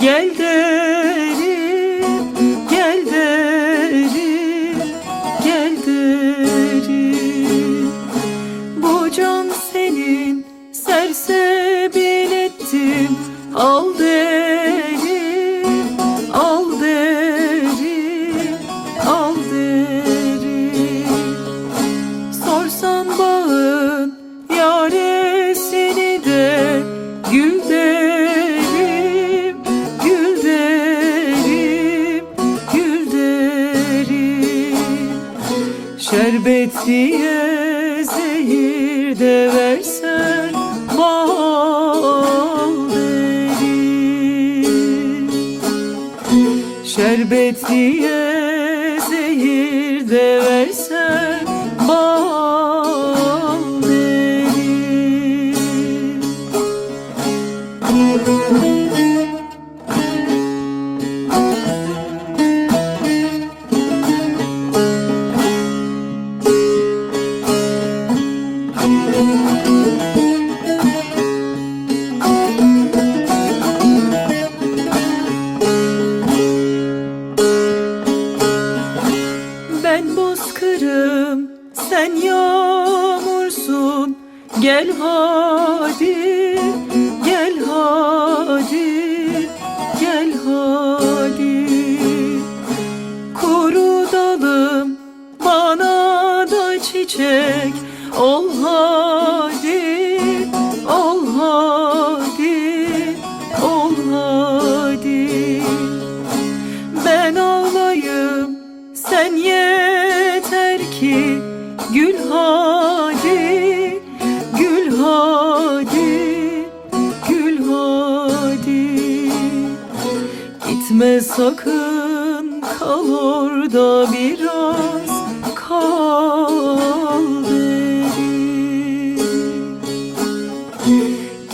Gel derim, gel derim, gel derim. Bu can senin serseri Şerbet diye zehir de versen bal verir. Şerbet diye zehir de versen bal verir Gel hadi, gel hadi, gel hadi Kuru dalım, bana da çiçek. Ol hadi, ol hadi, ol hadi ben ağlayım sen yeter ki Gül hadi, Gitme sakın kal orada biraz Kal derim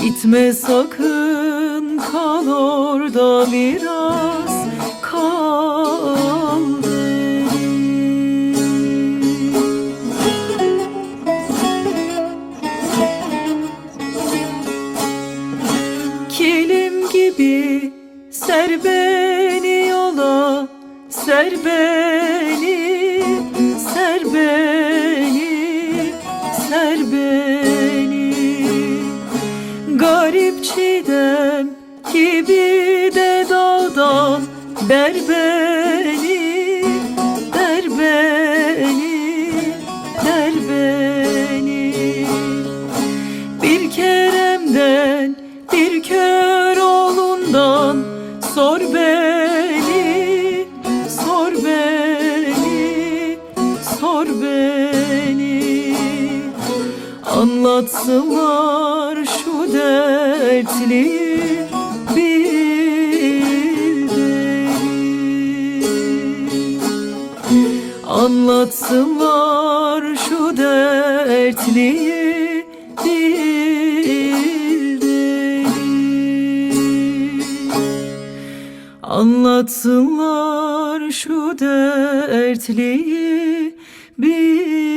Gitme sakın kal orada biraz Ser beni, ser beni, ser beni. Garip çiğdem gibi de dağdan Der sor beni. Anlatsınlar şu dertli bir deli. Anlatsınlar şu deli. Anlatsınlar şu dertliyi bir